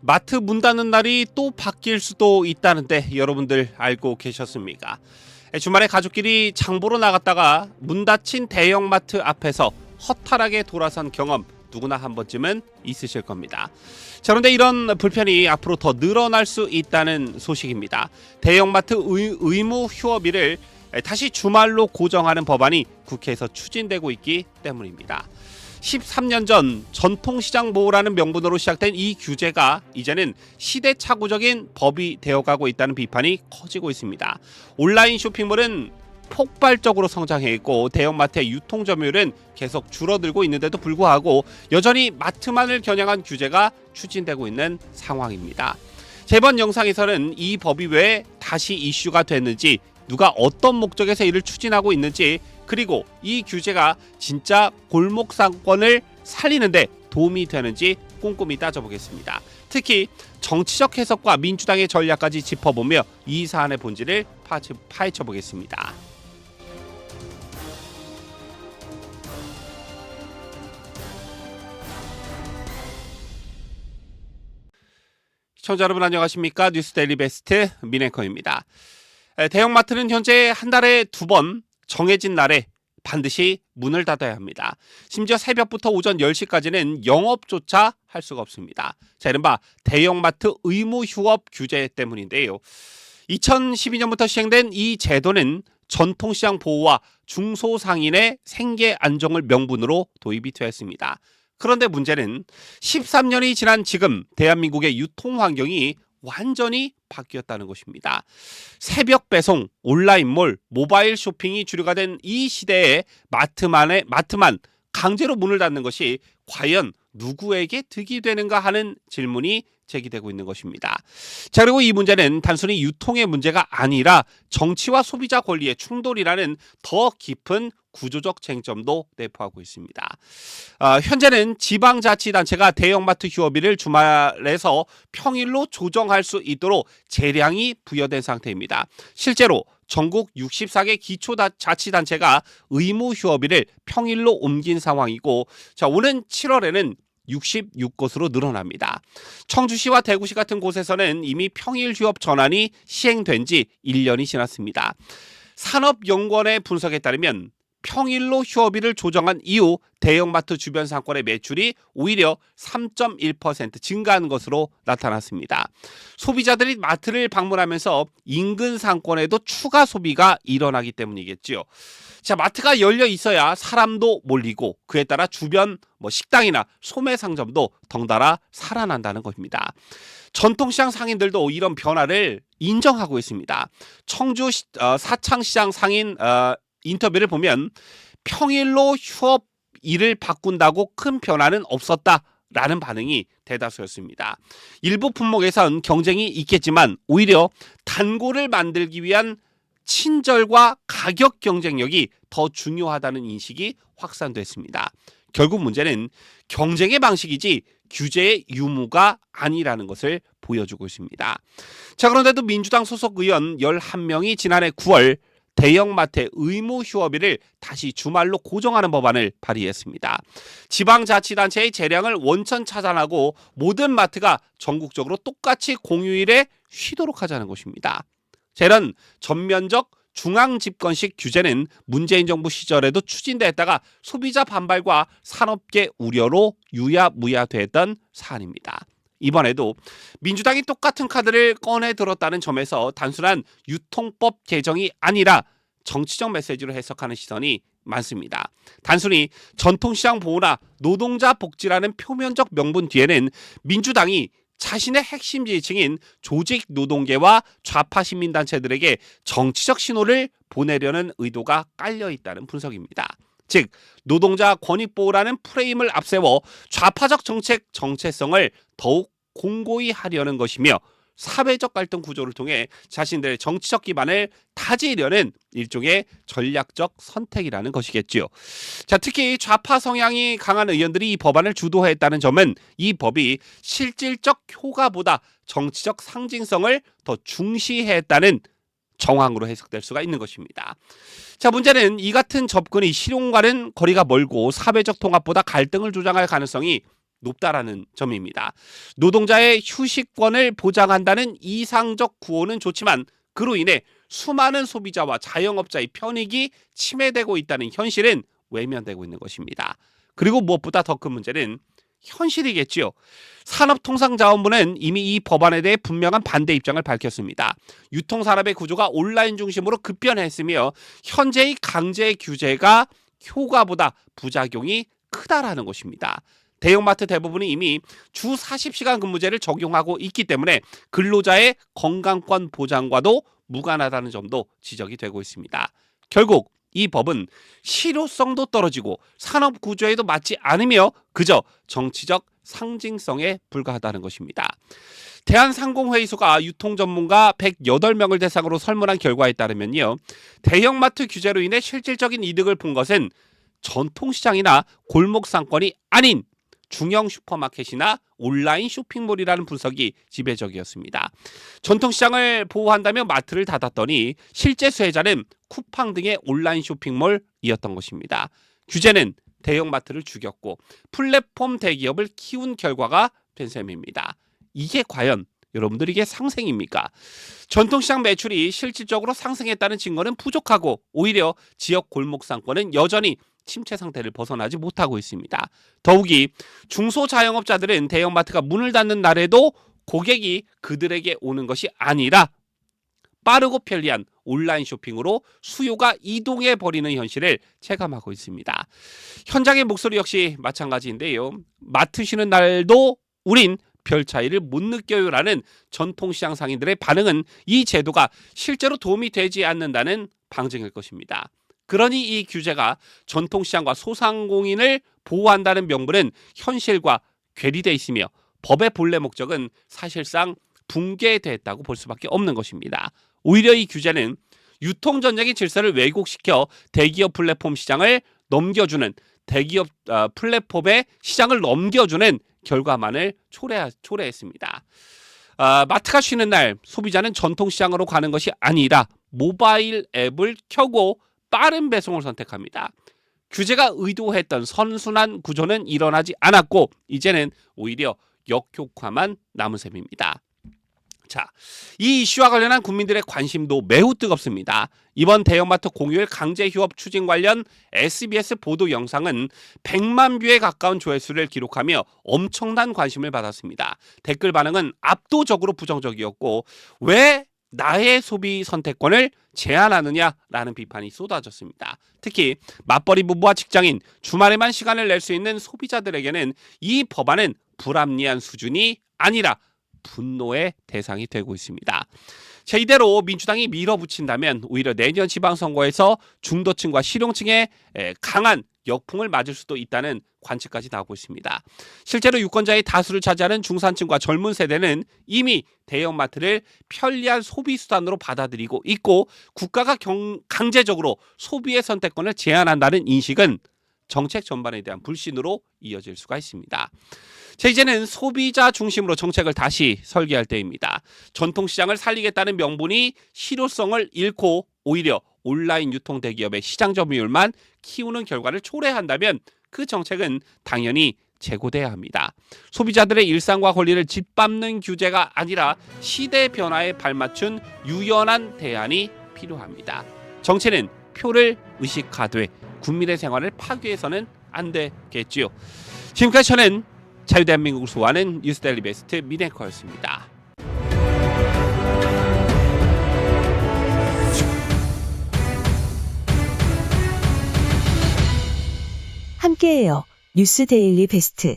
마트 문 닫는 날이 또 바뀔 수도 있다는데 여러분들 알고 계셨습니까? 주말에 가족끼리 장보러 나갔다가 문 닫힌 대형마트 앞에서 허탈하게 돌아선 경험 누구나 한 번쯤은 있으실 겁니다. 자, 그런데 이런 불편이 앞으로 더 늘어날 수 있다는 소식입니다. 대형마트 의, 의무 휴업일을 다시 주말로 고정하는 법안이 국회에서 추진되고 있기 때문입니다. 13년 전 전통시장 보호라는 명분으로 시작된 이 규제가 이제는 시대착오적인 법이 되어가고 있다는 비판이 커지고 있습니다. 온라인 쇼핑몰은 폭발적으로 성장해 있고 대형마트의 유통 점유율은 계속 줄어들고 있는데도 불구하고 여전히 마트만을 겨냥한 규제가 추진되고 있는 상황입니다. 이번 영상에서는 이 법이 왜 다시 이슈가 됐는지 누가 어떤 목적에서 이를 추진하고 있는지 그리고 이 규제가 진짜 골목 상권을 살리는데 도움이 되는지 꼼꼼히 따져보겠습니다. 특히 정치적 해석과 민주당의 전략까지 짚어보며 이 사안의 본질을 파헤쳐 보겠습니다. 시청자 여러분 안녕하십니까 뉴스 데일리 베스트 민앵커입니다. 대형마트는 현재 한 달에 두 번 정해진 날에 반드시 문을 닫아야 합니다. 심지어 새벽부터 오전 10시까지는 영업조차 할 수가 없습니다. 자, 이른바 대형마트 의무 휴업 규제 때문인데요. 2012년부터 시행된 이 제도는 전통시장 보호와 중소상인의 생계 안정을 명분으로 도입이 되었습니다. 그런데 문제는 13년이 지난 지금 대한민국의 유통 환경이 완전히 바뀌었다는 것입니다. 새벽 배송, 온라인몰, 모바일 쇼핑이 주류가 된 이 시대에 마트만의 마트만 강제로 문을 닫는 것이 과연 누구에게 득이 되는가 하는 질문이 제기되고 있는 것입니다. 자, 그리고 이 문제는 단순히 유통의 문제가 아니라 정치와 소비자 권리의 충돌이라는 더 깊은 구조적 쟁점도 내포하고 있습니다. 어, 현재는 지방자치단체가 대형마트 휴업일을 주말에서 평일로 조정할 수 있도록 재량이 부여된 상태입니다. 실제로 전국 64개 기초자치단체가 의무 휴업일을 평일로 옮긴 상황이고 자 오는 7월에는 66곳으로 늘어납니다. 청주시와 대구시 같은 곳에서는 이미 평일 휴업 전환이 시행된 지 1년이 지났습니다. 산업연구원의 분석에 따르면 평일로 휴업일을 조정한 이후 대형마트 주변 상권의 매출이 오히려 3.1% 증가한 것으로 나타났습니다. 소비자들이 마트를 방문하면서 인근 상권에도 추가 소비가 일어나기 때문이겠지요. 자, 마트가 열려 있어야 사람도 몰리고 그에 따라 주변 뭐 식당이나 소매 상점도 덩달아 살아난다는 것입니다. 전통시장 상인들도 이런 변화를 인정하고 있습니다. 청주 어, 사창시장 상인 어, 인터뷰를 보면 평일로 휴업 일을 바꾼다고 큰 변화는 없었다. 라는 반응이 대다수였습니다. 일부 품목에선 경쟁이 있겠지만 오히려 단골을 만들기 위한 친절과 가격 경쟁력이 더 중요하다는 인식이 확산됐습니다. 결국 문제는 경쟁의 방식이지 규제의 유무가 아니라는 것을 보여주고 있습니다. 자, 그런데도 민주당 소속 의원 11명이 지난해 9월 대형마트의 의무 휴업일을 다시 주말로 고정하는 법안을 발의했습니다. 지방자치단체의 재량을 원천 차단하고 모든 마트가 전국적으로 똑같이 공휴일에 쉬도록 하자는 것입니다. 이런 전면적 중앙 집권식 규제는 문재인 정부 시절에도 추진됐다가 소비자 반발과 산업계 우려로 유야무야됐던 사안입니다. 이번에도 민주당이 똑같은 카드를 꺼내 들었다는 점에서 단순한 유통법 개정이 아니라 정치적 메시지로 해석하는 시선이 많습니다. 단순히 전통시장 보호나 노동자 복지라는 표면적 명분 뒤에는 민주당이 자신의 핵심 지지층인 조직 노동계와 좌파 시민단체들에게 정치적 신호를 보내려는 의도가 깔려 있다는 분석입니다. 즉 노동자 권익 보호라는 프레임을 앞세워 좌파적 정책 정체성을 더욱 공고히 하려는 것이며 사회적 갈등 구조를 통해 자신들의 정치적 기반을 다지려는 일종의 전략적 선택이라는 것이겠지요. 자, 특히 좌파 성향이 강한 의원들이 이 법안을 주도했다는 점은 이 법이 실질적 효과보다 정치적 상징성을 더 중시했다는 정황으로 해석될 수가 있는 것입니다. 자, 문제는 이 같은 접근이 실용과는 거리가 멀고 사회적 통합보다 갈등을 조장할 가능성이 높다라는 점입니다. 노동자의 휴식권을 보장한다는 이상적 구호는 좋지만 그로 인해 수많은 소비자와 자영업자의 편익이 침해되고 있다는 현실은 외면되고 있는 것입니다. 그리고 무엇보다 더 큰 문제는 현실이겠지요. 산업통상자원부는 이미 이 법안에 대해 분명한 반대 입장을 밝혔습니다. 유통산업의 구조가 온라인 중심으로 급변했으며 현재의 강제 규제가 효과보다 부작용이 크다라는 것입니다. 대형마트 대부분이 이미 주 40시간 근무제를 적용하고 있기 때문에 근로자의 건강권 보장과도 무관하다는 점도 지적이 되고 있습니다. 결국 이 법은 실효성도 떨어지고 산업 구조에도 맞지 않으며 그저 정치적 상징성에 불과하다는 것입니다. 대한상공회의소가 유통 전문가 108명을 대상으로 설문한 결과에 따르면요. 대형마트 규제로 인해 실질적인 이득을 본 것은 전통시장이나 골목 상권이 아닌 중형 슈퍼마켓이나 온라인 쇼핑몰이라는 분석이 지배적이었습니다. 전통시장을 보호한다며 마트를 닫았더니 실제 수혜자는 쿠팡 등의 온라인 쇼핑몰이었던 것입니다. 규제는 대형마트를 죽였고 플랫폼 대기업을 키운 결과가 된 셈입니다. 이게 과연 여러분들 이게 상생입니까? 전통시장 매출이 실질적으로 상승했다는 증거는 부족하고 오히려 지역 골목 상권은 여전히 침체 상태를 벗어나지 못하고 있습니다. 더욱이 중소자영업자들은 대형마트가 문을 닫는 날에도 고객이 그들에게 오는 것이 아니라 빠르고 편리한 온라인 쇼핑으로 수요가 이동해 버리는 현실을 체감하고 있습니다. 현장의 목소리 역시 마찬가지인데요. 마트 쉬는 날도 우린 별 차이를 못 느껴요라는 전통시장 상인들의 반응은 이 제도가 실제로 도움이 되지 않는다는 방증일 것입니다. 그러니 이 규제가 전통시장과 소상공인을 보호한다는 명분은 현실과 괴리돼 있으며 법의 본래 목적은 사실상 붕괴됐다고 볼 수밖에 없는 것입니다. 오히려 이 규제는 유통 전쟁의 질서를 왜곡시켜 대기업 플랫폼 시장을 넘겨주는 대기업 어, 플랫폼의 시장을 넘겨주는 결과만을 초래, 초래했습니다. 아, 마트가 쉬는 날 소비자는 전통시장으로 가는 것이 아니라 모바일 앱을 켜고 빠른 배송을 선택합니다. 규제가 의도했던 선순환 구조는 일어나지 않았고 이제는 오히려 역효과만 남은 셈입니다. 자, 이 이슈와 관련한 국민들의 관심도 매우 뜨겁습니다. 이번 대형마트 공휴일 강제 휴업 추진 관련 SBS 보도 영상은 100만 뷰에 가까운 조회수를 기록하며 엄청난 관심을 받았습니다. 댓글 반응은 압도적으로 부정적이었고 왜 나의 소비 선택권을 제한하느냐라는 비판이 쏟아졌습니다. 특히 맞벌이 부부와 직장인, 주말에만 시간을 낼 수 있는 소비자들에게는 이 법안은 불합리한 수준이 아니라 분노의 대상이 되고 있습니다. 자, 이대로 민주당이 밀어붙인다면 오히려 내년 지방선거에서 중도층과 실용층의 에, 강한 역풍을 맞을 수도 있다는 관측까지 나오고 있습니다. 실제로 유권자의 다수를 차지하는 중산층과 젊은 세대는 이미 대형마트를 편리한 소비 수단으로 받아들이고 있고 국가가 경, 강제적으로 소비의 선택권을 제한한다는 인식은 정책 전반에 대한 불신으로 이어질 수가 있습니다. 자, 이제는 소비자 중심으로 정책을 다시 설계할 때입니다. 전통시장을 살리겠다는 명분이 실효성을 잃고 오히려 온라인 유통 대기업의 시장 점유율만 키우는 결과를 초래한다면 그 정책은 당연히 재고돼야 합니다. 소비자들의 일상과 권리를 짓밟는 규제가 아니라 시대 변화에 발맞춘 유연한 대안이 필요합니다. 정치는 표를 의식하되 국민의 생활을 파괴해서는 안 되겠지요. 지금까지 저는 자유대한민국을 소화하는 뉴스데일리 베스트 미네커였습니다. 함께해요. 뉴스 데일리 베스트.